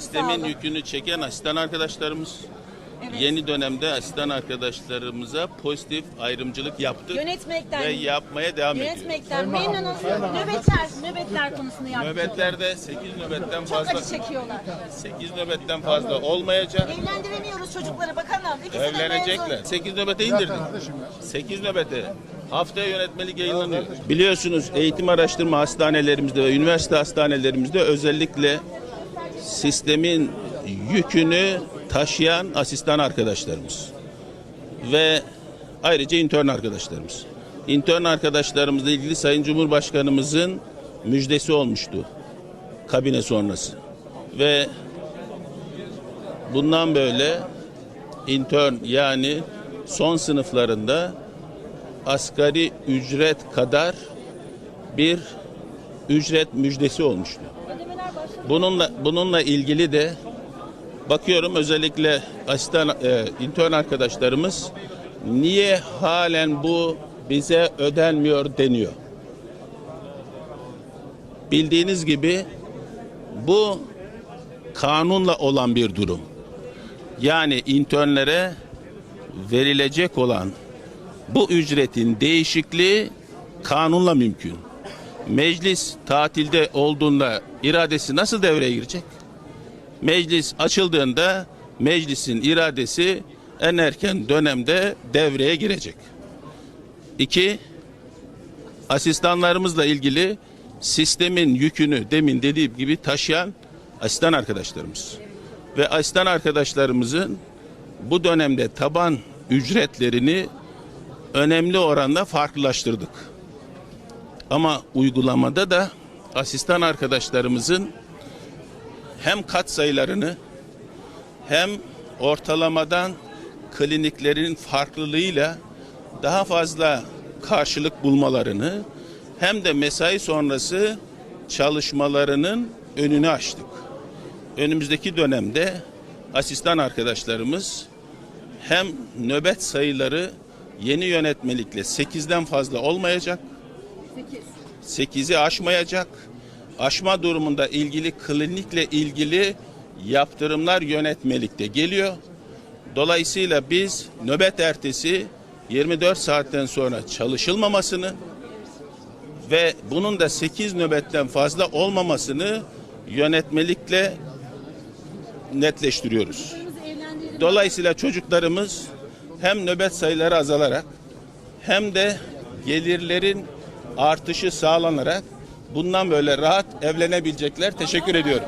sistemin olun. yükünü çeken asistan arkadaşlarımız. Evet. Yeni dönemde asistan arkadaşlarımıza pozitif ayrımcılık yaptık Yönetmekten, ve yapmaya devam ediyoruz. yönetmekten memnunuz. Nöbetler, nöbetler konusunda yardımcı. Nöbetlerde 8 nöbetten Çok fazla acı çekiyorlar. 8 nöbetten fazla olmayacak. Evlendiremiyoruz çocukları bakanım. İkisi de Evlenecekler. mezun. 8 nöbete indirdik. 8 nöbete. Haftaya yönetmelik yayınlanıyor. Biliyorsunuz eğitim araştırma hastanelerimizde ve üniversite hastanelerimizde özellikle sistemin yükünü taşıyan asistan arkadaşlarımız ve ayrıca intern arkadaşlarımız. İntern arkadaşlarımızla ilgili Sayın Cumhurbaşkanımızın müjdesi olmuştu kabine sonrası. Ve bundan böyle intern yani son sınıflarında asgari ücret kadar bir ücret müjdesi olmuştu. Bununla bununla ilgili de bakıyorum özellikle asistan e, intern arkadaşlarımız niye halen bu bize ödenmiyor deniyor. Bildiğiniz gibi bu kanunla olan bir durum. Yani internlere verilecek olan bu ücretin değişikliği kanunla mümkün. Meclis tatilde olduğunda iradesi nasıl devreye girecek? Meclis açıldığında meclisin iradesi en erken dönemde devreye girecek. İki, asistanlarımızla ilgili sistemin yükünü demin dediğim gibi taşıyan asistan arkadaşlarımız. Ve asistan arkadaşlarımızın bu dönemde taban ücretlerini önemli oranda farklılaştırdık. Ama uygulamada da asistan arkadaşlarımızın hem kat sayılarını hem ortalamadan kliniklerin farklılığıyla daha fazla karşılık bulmalarını hem de mesai sonrası çalışmalarının önünü açtık. Önümüzdeki dönemde asistan arkadaşlarımız hem nöbet sayıları yeni yönetmelikle 8'den fazla olmayacak. 8'i aşmayacak. Aşma durumunda ilgili klinikle ilgili yaptırımlar yönetmelikte geliyor. Dolayısıyla biz nöbet ertesi 24 saatten sonra çalışılmamasını ve bunun da 8 nöbetten fazla olmamasını yönetmelikle netleştiriyoruz. Dolayısıyla çocuklarımız hem nöbet sayıları azalarak hem de gelirlerin artışı sağlanarak bundan böyle rahat evlenebilecekler. Teşekkür ediyorum.